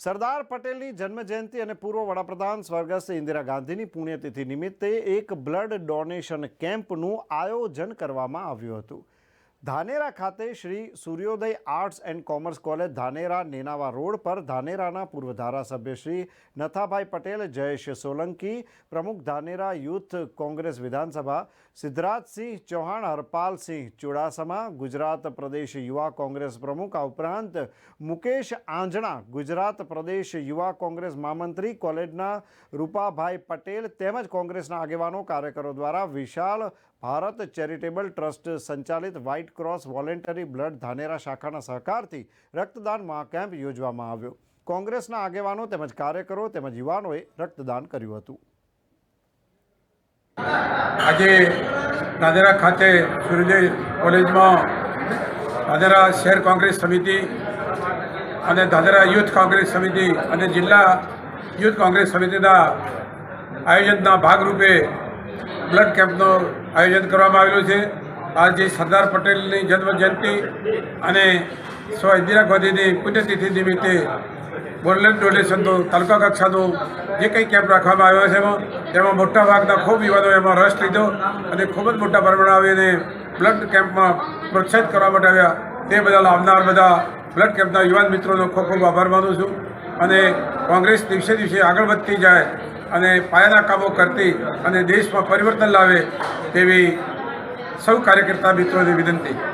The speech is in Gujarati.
સરદાર પટેલની જન્મજયંતિ અને પૂર્વ વડાપ્રધાન સ્વર્ગસ્થ ઇન્દિરા ગાંધીની પુણ્યતિથિ નિમિત્તે એક બ્લડ ડોનેશન કેમ્પનું આયોજન કરવામાં આવ્યું હતું. ધાનેરા ખાતે Shri Suryoday arts and commerce college Dhanera Nenava road પર ધાનેરાના પૂર્વ ધારાસભ્ય શ્રી નથાભાઈ પટેલ, જયેશ સોલંકી, પ્રમુખ ધાનેરા યુથ કોંગ્રેસ વિધાનસભા, સિદ્ધરાજસિંહ ચૌહાણ, હરપાલસિંહ ચુડાસમા, ગુજરાત પ્રદેશ યુવા કોંગ્રેસ પ્રમુખ, આ ઉપરાંત મુકેશ આંજણા, ગુજરાત પ્રદેશ યુવા કોંગ્રેસ મહામંત્રી, કોલેજના રૂપાભાઈ પટેલ તેમજ કોંગ્રેસના આગેવાનો, કાર્યકરો દ્વારા વિશાળ ભારત ચેરિટેબલ ટ્રસ્ટ સંચાલિત white cross voluntary blood Dhanera શાખાના સહકારથી રક્તદાન મહાકેમ્પ યોજવામાં આવ્યો. કોંગ્રેસના આગેવાનો તેમજ કાર્યકરો તેમજ યુવાનોએ રક્તદાન કર્યું હતું. આજે દાદરા ખાતે સૂર્યોદય કોલેજમાં દાદરા શહેર કોંગ્રેસ સમિતિ અને દાદરા યુથ કોંગ્રેસ સમિતિ અને જિલ્લા યુથ કોંગ્રેસ સમિતિના આયોજનના ભાગરૂપે બ્લડ કેમ્પનું આયોજન કરવામાં આવેલું છે. આજે સરદાર પટેલની જન્મ જયંતિ અને સ્વ ઇન્દિરા ગાંધીની પુણ્યતિથિ નિમિત્તે બ્લડ ડોનેશનનો તાલુકા કક્ષાનો જે કંઈ કેમ્પ રાખવામાં આવ્યો છે એમાં તેમાં મોટા ભાગના ખૂબ યુવાનો એમાં રસ લીધો અને ખૂબ જ મોટા પ્રમાણે આવીને બ્લડ કેમ્પમાં પ્રોત્સાહિત કરવા માટે આવ્યા. તે બદલ આવનાર બધા બ્લડ કેમ્પના યુવાન મિત્રોનો ખૂબ ખૂબ આભાર માનું છું અને કોંગ્રેસ દિવસે દિવસે આગળ વધતી જાય અને પાયાના કામો કરતી અને દેશમાં પરિવર્તન લાવે તેવી સૌ કાર્યકર્તા મિત્રોને વિનંતી.